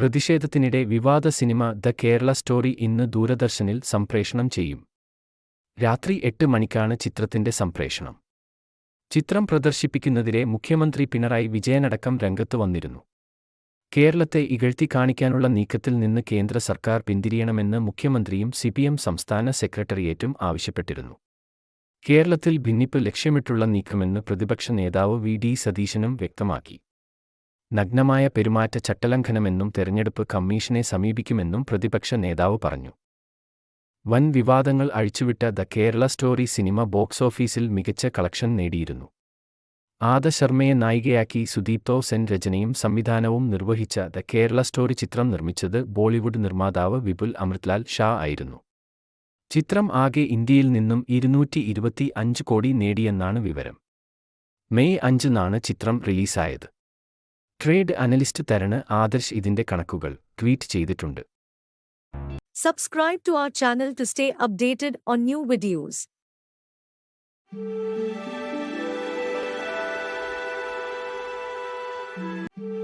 പ്രതിഷേധത്തിനിടെ വിവാദ cinema the Kerala story ഇന്ന് ദൂരദർശനിൽ സംപ്രേഷണം ചെയ്യും. രാത്രി എട്ട് മണിക്കാണ് ചിത്രത്തിന്റെ സംപ്രേഷണം. ചിത്രം പ്രദർശിപ്പിക്കുന്നതിലെ മുഖ്യമന്ത്രി പിണറായി വിജയനടക്കം രംഗത്ത് വന്നിരുന്നു. കേരളത്തെ ഇകഴ്ത്തി കാണിക്കാനുള്ള നീക്കത്തിൽ നിന്ന് കേന്ദ്ര സർക്കാർ പിന്തിരിയണമെന്ന് മുഖ്യമന്ത്രിയും സിപിഎം സംസ്ഥാന സെക്രട്ടേറിയറ്റും ആവശ്യപ്പെട്ടിരുന്നു. കേരളത്തിൽ ഭിന്നിപ്പ് ലക്ഷ്യമിട്ടുള്ള നീക്കമെന്ന് പ്രതിപക്ഷ നേതാവ് വി ഡി സതീശനും വ്യക്തമാക്കി. നഗ്നമായ പെരുമാറ്റ ചട്ടലംഘനമെന്നും തെരഞ്ഞെടുപ്പ് കമ്മീഷനെ സമീപിക്കുമെന്നും പ്രതിപക്ഷ നേതാവ് പറഞ്ഞു. വൻ വിവാദങ്ങൾ അഴിച്ചുവിട്ട The Kerala Story cinema box ഓഫീസിൽ മികച്ച കളക്ഷൻ നേടിയിരുന്നു. ആദ ശർമ്മയെ നായികയാക്കി സുദീപ്തോ സെൻ രചനയും സംവിധാനവും നിർവഹിച്ച ദ കേരള സ്റ്റോറി ചിത്രം നിർമ്മിച്ചത് ബോളിവുഡ് നിർമ്മാതാവ് വിപുൽ അമൃത്ലാൽ ഷാ ആയിരുന്നു. ചിത്രം ആകെ ഇന്ത്യയിൽ നിന്നും ഇരുന്നൂറ്റി ഇരുപത്തി അഞ്ച് കോടി നേടിയെന്നാണ് വിവരം. മെയ് അഞ്ചിനാണ് ചിത്രം റിലീസായത്. ട്രേഡ് അനലിസ്റ്റ് തരണ് ആദർശ് ഇതിന്റെ കണക്കുകൾ ട്വീറ്റ് ചെയ്തിട്ടുണ്ട്. Subscribe to our channel to stay updated on new videos